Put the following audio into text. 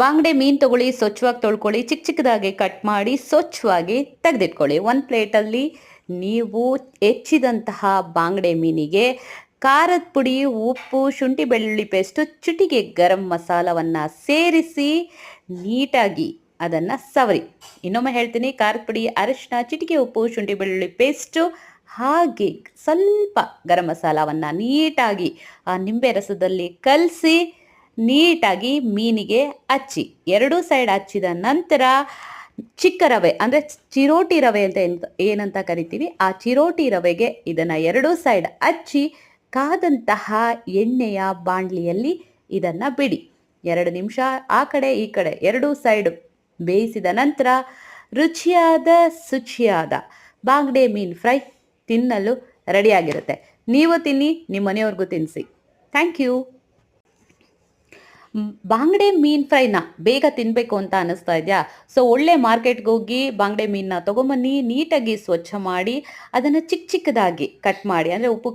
ಬಾಂಗಡೆ ಮೀನು ತಗೊಳ್ಳಿ, ಸ್ವಚ್ಛವಾಗಿ ತೊಳ್ಕೊಳ್ಳಿ, ಚಿಕ್ಕ ಚಿಕ್ಕದಾಗಿ ಕಟ್ ಮಾಡಿ ಸ್ವಚ್ಛವಾಗಿ ತೆಗೆದಿಟ್ಕೊಳ್ಳಿ. ಒಂದು ಪ್ಲೇಟಲ್ಲಿ ನೀವು ಹೆಚ್ಚಿದಂತಹ ಬಾಂಗ್ಡೆ ಮೀನಿಗೆ ಖಾರದ ಪುಡಿ, ಉಪ್ಪು, ಶುಂಠಿ ಬೆಳ್ಳುಳ್ಳಿ ಪೇಸ್ಟು, ಚುಟಿಗೆ ಗರಂ ಮಸಾಲವನ್ನು ಸೇರಿಸಿ ನೀಟಾಗಿ ಅದನ್ನು ಸವರಿ. ಇನ್ನೊಮ್ಮೆ ಹೇಳ್ತೀನಿ, ಖಾರದ ಪುಡಿ ಅರಿಶಿನ ಚಿಟಿಕೆ ಉಪ್ಪು, ಶುಂಠಿ ಬೆಳ್ಳುಳ್ಳಿ ಪೇಸ್ಟು, ಹಾಗೆ ಸ್ವಲ್ಪ ಗರಂ ಮಸಾಲವನ್ನು ನೀಟಾಗಿ ಆ ನಿಂಬೆ ರಸದಲ್ಲಿ ಕಲಸಿ ನೀಟಾಗಿ ಮೀನಿಗೆ ಹಚ್ಚಿ ಎರಡೂ ಸೈಡ್ ಹಚ್ಚಿದ ನಂತರ ಚಿಕ್ಕ ರವೆ, ಅಂದರೆ ಚಿರೋಟಿ ರವೆ ಅಂತ ಏನ್- ಏನಂತ ಕರಿತೀವಿ, ಆ ಚಿರೋಟಿ ರವೆಗೆ ಇದನ್ನು ಎರಡೂ ಸೈಡ್ ಹಚ್ಚಿ ಕಾದಂತಹ ಎಣ್ಣೆಯ ಬಾಣಲಿಯಲ್ಲಿ ಇದನ್ನು ಬಿಡಿ. ಎರಡು ನಿಮಿಷ ಆ ಕಡೆ ಈ ಕಡೆ ಎರಡೂ ಸೈಡ್ ಬೇಯಿಸಿದ ನಂತರ ರುಚಿಯಾದ ಶುಚಿಯಾದ ಬಾಂಗ್ಡೆ ಮೀನು ಫ್ರೈ ತಿನ್ನಲು ರೆಡಿಯಾಗಿರುತ್ತೆ ನೀವು ತಿನ್ನಿ, ನಿಮ್ಮ ಮನೆಯವ್ರಿಗೂ ತಿನ್ನಿಸಿ. ಥ್ಯಾಂಕ್ ಯು ಬಾಂಗಡೆ ಮೀನ್ ಫ್ರೈನ ಬೇಗ ತಿನ್ಬೇಕು ಅಂತ ಅನಿಸ್ತಾ ಇದೆಯಾ? ಸೊ ಒಳ್ಳೆ ಮಾರ್ಕೆಟ್ಗೆ ಹೋಗಿ ಬಾಂಗ್ಡೆ ಮೀನನ್ನ ತಗೊಂಬನ್ನಿ, ನೀಟಾಗಿ ಸ್ವಚ್ಛ ಮಾಡಿ, ಅದನ್ನು ಚಿಕ್ಕ ಚಿಕ್ಕದಾಗಿ ಕಟ್ ಮಾಡಿ, ಅಂದರೆ ಉಪ್ಪು